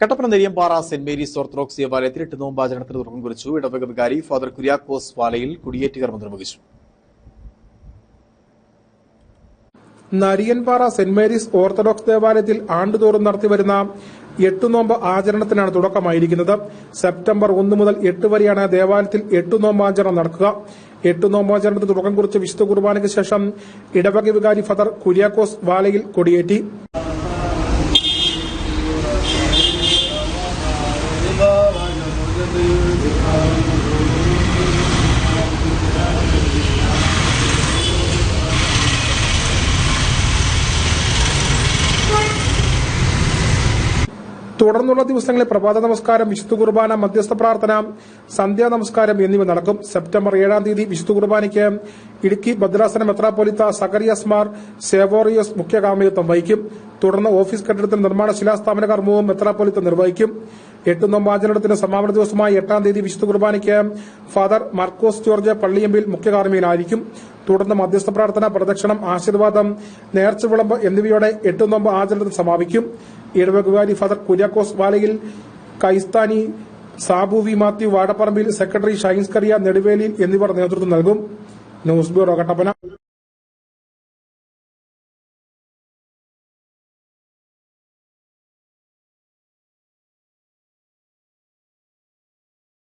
കട്ടപ്പന പാറ saint Mary's orthodox ദേവാലയത്തിൽ എട്ട് നോമ്പാചരണത്തിന് തുടക്കം കുറിച്ചു. ഇടവക വികാരി ഫാദർ കുര്യാക്കോസ് വാലയിൽ കുടിയേറ്റ് കർമ്മം നിർവഹിച്ചു നരിയൻപാറ സെന്റ് മേരീസ് ഓർത്തഡോക്സ് ദേവാലയത്തിൽ ആണ്ടുതോറും നടത്തിവരുന്ന എട്ടുനോമ്പ് ആചരണത്തിനാണ് തുടക്കമായിരിക്കുന്നത്. സെപ്റ്റംബർ ഒന്ന് മുതൽ എട്ട് വരെയാണ് ദേവാലയത്തിൽ എട്ടുനോമ്പാചരണം നടക്കുക. എട്ടുനോമ്പാചരണത്തിന് തുടക്കം കുറിച്ച് വിശുദ്ധ കുർബാനയ്ക്ക് ശേഷം ഇടവക വികാരി ഫദർ കുര്യാക്കോസ് വാലയിൽ കൊടിയേറ്റി. Blue. തുടർന്നുള്ള ദിവസങ്ങളിൽ പ്രഭാത നമസ്കാരം വിശുദ്ധ കുർബാന മധ്യസ്ഥ പ്രാർത്ഥന സന്ധ്യാ നമസ്കാരം എന്നിവ നടക്കും. സെപ്റ്റംബർ ഏഴാം തീയതി വിശുദ്ധ കുർബാനയ്ക്ക് ഇടുക്കി ഭദ്രാസന മെത്രാപ്പൊലിത്ത സക്കറിയസ് മാർ സേവോറിയസ് മുഖ്യ കാമയത്വം വഹിക്കും. തുടർന്ന് ഓഫീസ് കെട്ടിടത്തിൽ നിർമ്മാണ ശിലാസ്ഥാപന കർമ്മവും മെത്രാപ്പൊലിത്ത നിർവഹിക്കും. എട്ട് നോമ്പാചരണത്തിന് സമാപന ദിവസമായ എട്ടാം തീയതി വിശുദ്ധ കുർബാനയ്ക്ക് ഫാദർ മാർക്കോസ് ജോർജ് പള്ളിയമ്പിൽ മുഖ്യ കാർമ്മികനായിരിക്കും തുടർന്ന് മധ്യസ്ഥ പ്രാർത്ഥന പ്രദക്ഷിണം ആശീർവാദം നേർച്ചവിളമ്പ് എന്നിവയോടെ എട്ട് നോമ്പ് ആചരണത്തിൽ സമാപിക്കും. ഇടവകുകാരി father Kuriakose Valayil കൈസ്ഥാനി Sabu V Mathew Vadapparambil secretary Shines Kariya എന്നിവർ നേതൃത്വം നൽകും. News bureau Kattappana.